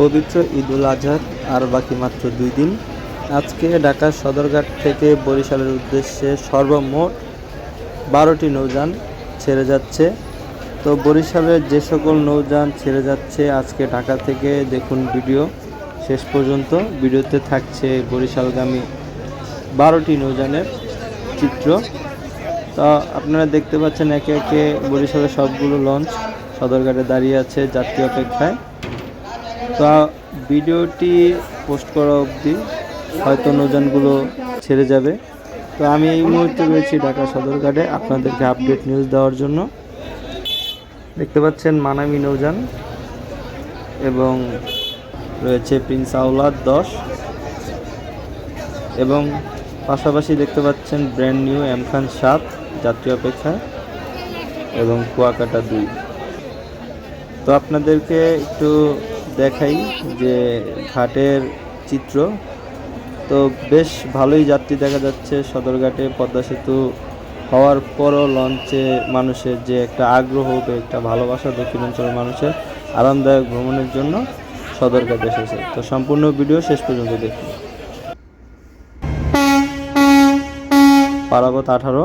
পবিত্র ঈদুল আজহার আর বাকি মাত্র দুই দিন। আজকে ঢাকার সদরঘাট থেকে বরিশালের উদ্দেশ্যে সর্বমোট বারোটি নৌযান ছেড়ে যাচ্ছে। তো বরিশালের যে সকল নৌযান ছেড়ে যাচ্ছে আজকে ঢাকা থেকে দেখুন ভিডিও। শেষ পর্যন্ত ভিডিওতে থাকছে বরিশালগামী বারোটি নৌযানের চিত্র। তা আপনারা দেখতে পাচ্ছেন একে একে বরিশালের সবগুলো লঞ্চ সদরঘাটে দাঁড়িয়ে আছে যাত্রী অপেক্ষায়। তো ভিডিওটি পোস্ট করা অবধি হয়তো নৌযানগুলো ছেড়ে যাবে। তো আমি এই মুহূর্তে রয়েছি ঢাকা সদরঘাটে আপনাদেরকে আপডেট নিউজ দেওয়ার জন্য। দেখতে পাচ্ছেন মানামি নৌজান এবং রয়েছে প্রিন্স আউলাদ দশ। এবং পাশাপাশি দেখতে পাচ্ছেন ব্র্যান্ড নিউ এম খান সাত যাত্রী অপেক্ষা এবং কুয়াকাটা দুই। তো আপনাদেরকে একটু দেখাই যে ঘাটের চিত্র। তো বেশ ভালোই যাত্রী দেখা যাচ্ছে। সদরঘাটে পদ্মা সেতু হওয়ার পরও লঞ্চে মানুষের যে একটা আগ্রহ বা, একটা ভালোবাসা দক্ষিণাঞ্চলের মানুষের আরামদায়ক ভ্রমণের জন্য সদরঘাট এসেছে। তো সম্পূর্ণ ভিডিও শেষ পর্যন্ত দেখুন। পারাবত আঠারো।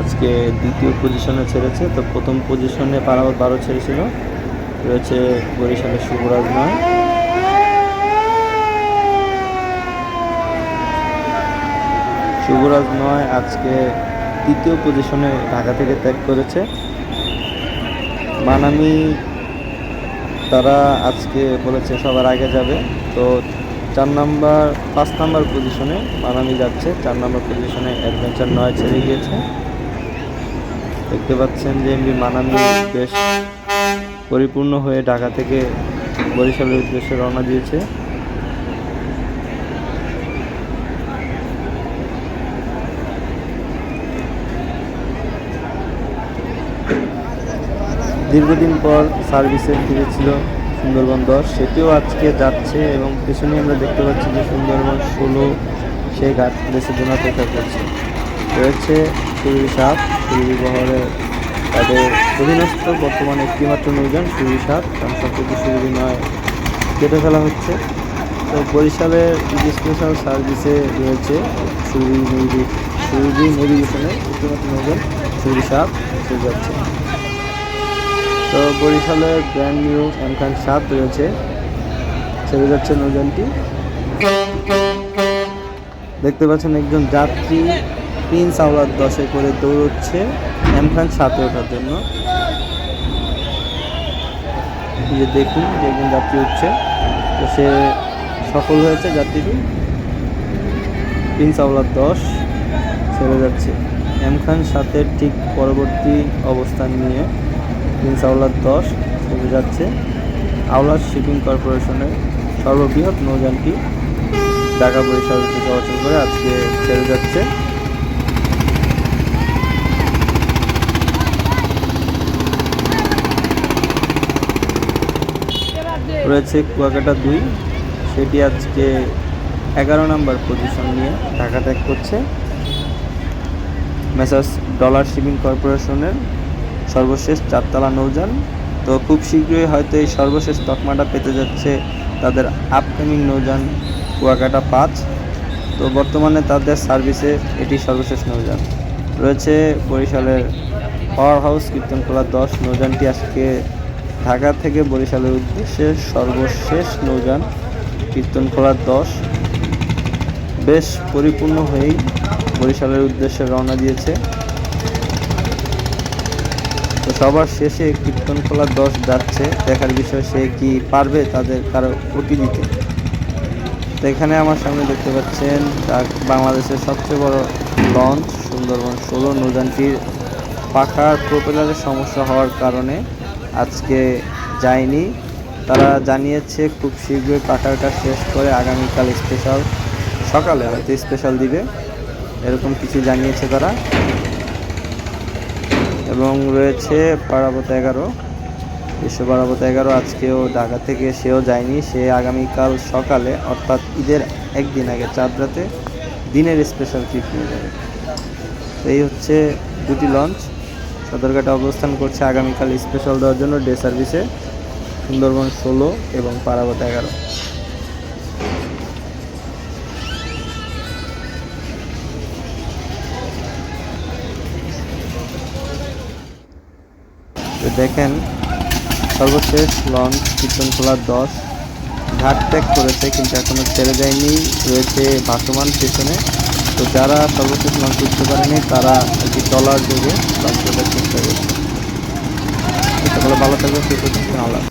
আজকে দ্বিতীয় পজিশনে ছেড়েছে। তো প্রথম পজিশনে পারাবত বারো ছেড়েছিল। রয়েছে বরিশালের শুভরাজ নয় শুভরাজ নয় আজকে তৃতীয় পজিশনে ঢাকা থেকে ত্যাগ করেছে। মানামি তারা আজকে বলেছে সবার আগে যাবে। তো চার নাম্বার, পাঁচ নাম্বার পজিশনে মানামি যাচ্ছে। চার নাম্বার পজিশনে অ্যাডভেঞ্চার নয় ছেড়ে গিয়েছে। দেখতে পাচ্ছেন যে এমনি মানামি বেশ পরিপূর্ণ হয়ে ঢাকা থেকে বরিশালের উদ্দেশ্যে রওনা দিয়েছে। দীর্ঘদিন পর সার্ভিসে ফিরেছিল সুন্দরবন দশ। সেটিও আজকে যাচ্ছে এবং পেছনে আমরা দেখতে পাচ্ছি যে সুন্দরবন ষোলো সেই গাছ দেশের জন্য অপেক্ষা করছে। রয়েছে সাপ সুরভি বহরে তাদের অধীনস্থ বর্তমানে একটিমাত্র নৌযান সাপ কারণ সম্প্রতি সুরভি নয় কেটে ফেলা হচ্ছে। তো বরিশালের স্পেশাল সার্ভিসে রয়েছে সুরভি নেভি সুরভি নেভিগেশনে একটিমাত্র নৌযান সুরভি সাপ সে যাচ্ছে। তো বরিশালের ব্র্যান্ড নিউ এম খান সাত রয়েছে। ছেড়ে যাচ্ছে নৌযানটি দেখতে পাচ্ছেন একজন যাত্রী প্রিন্স আওলাদ দশে করে দৌড়চ্ছে এম খান সাথে ওঠার জন্য। যে দেখুন যে একজন যাত্রী উঠছে। তো সে সফল হয়েছে যাত্রীটি। প্রিন্স আওলাদ দশ ছেড়ে যাচ্ছে। এম খান সাতের ঠিক পরবর্তী অবস্থান নিয়ে প্রিন্স আওলাদ দশ ছেড়ে যাচ্ছে। আওলার শিপিং কর্পোরেশনের সর্ববৃহৎ নৌযানটি ঢাকা বরিশাল থেকে চলাচল করে আজকে ছেড়ে যাচ্ছে। রয়েছে কুয়াকাটা দুই। সেটি আজকে এগারো নম্বর পজিশন নিয়ে ঢাকা ত্যাগ করছে। মেসার্স ডলার শিপিং কর্পোরেশনের সর্বশেষ চারতলা নৌযান। তো খুব শীঘ্রই হয়তো এই সর্বশেষ তকমাটা পেতে যাচ্ছে তাদের আপকামিং নৌযান কুয়াকাটা পাঁচ। তো বর্তমানে তাদের সার্ভিসে এটি সর্বশেষ নৌযান। রয়েছে বরিশালের পাওয়ার হাউস কীর্তনখোলা দশ। নৌযানটি আজকে ঢাকা থেকে বরিশালের উদ্দেশ্যে সর্বশেষ নৌযান কীর্তনখোলা দশ। বেশ পরিপূর্ণ হয়েই বরিশালের উদ্দেশ্যে রওনা দিয়েছে। তো সবার শেষে কীর্তনখোলা দশ যাচ্ছে। দেখার বিষয় সে কি পারবে তাদের কারও উটি দিতে। তো এখানে আমার সামনে দেখতে পাচ্ছেন বাংলাদেশের সবচেয়ে বড় লঞ্চ সুন্দরবন ষোলো। নৌযানটির পাখার প্রোপেলারের সমস্যা হওয়ার কারণে আজকে যায়নি। তারা জানিয়েছে খুব শীঘ্রই পাখাটা শেষ করে আগামীকাল স্পেশাল সকালে হয়তো স্পেশাল দিবে। এরকম কিছু জানিয়েছে তারা। এবং রয়েছে পারাবত এগারো। বিশ্ব পারাবত এগারো আজকেও ঢাকা থেকে সেও যায়নি। সে আগামীকাল সকালে, অর্থাৎ ঈদের একদিন আগে চাঁদ রাতে, দিনের স্পেশাল ট্রিপ নিয়ে যাবে। এই হচ্ছে দুটি লঞ্চ সদরঘাটে অবস্থান করছে আগামীকাল স্পেশাল দেওয়ার জন্য ডে সার্ভিসে সুন্দরবন ষোলো এবং পারাবত এগারো। দেখেন, সর্বশেষ লঞ্চ কীর্তনখোলা দশ। ঘাট ত্যাগ করেছে, কিন্তু এখনও ছেড়ে দেয়নি রয়েছে ভাসমান পেছনে তো যারা সর্বোচ্চ লঞ্চ করতে পারেনি, তারা একটি চলার যোগে লঞ্চ করার চেষ্টা করছে সকলে ভালো থাকবে সুস্থ থাকবে আল্লাহ।